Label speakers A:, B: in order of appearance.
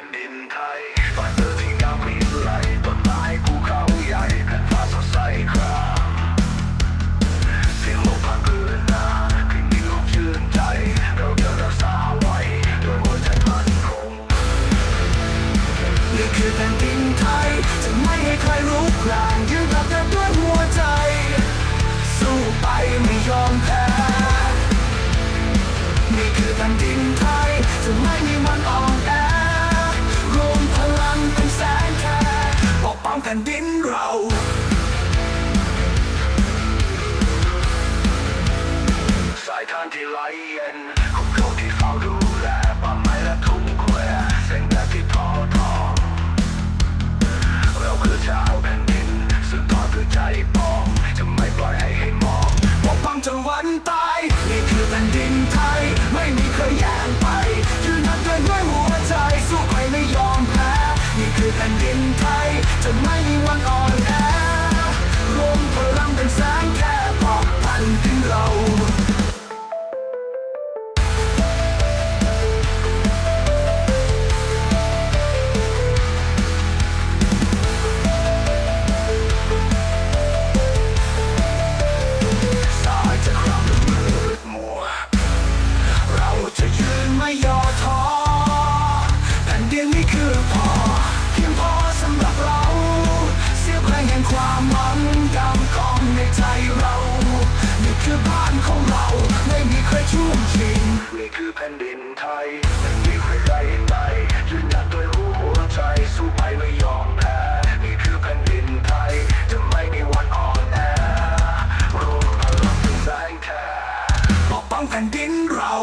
A: ผ่นดินไทยก่อนเธที่งามมีไหลต้นไม้ภูเขาใหญ่แผ่นฟ้าสดใสครับเสียงลมพัดพื้นนาคืนนี้ลมชื่นใจ เราจะรักาว้ด้วยหัใจมั่นคงนี่คือแผ่นดินไทย จะไม่ให้ใครรู้กลางยืนหลับด้วยหัวใจ สู้ไปไม่ยอมแพ้นี่คือแผ่นดินไทย จะไม่มีวันอ่อน ผ่นดินเราสายทานที่ไหล one on. ความหวังกำกองในใจเรานี่คือบ้านของเรา ไม่มีใครชุ่มชิงนี่คือแผ่นดินไทยไม่มีใครใดใดยืนหยัดด้วยหัวใจสู้ไปไม่ยอมแพ้นี่คือแผ่นดินไทยจะไม่มีวันอ่อนแอรวมพลังเป็นแสงแค่ปกป้องแผ่นดินเรา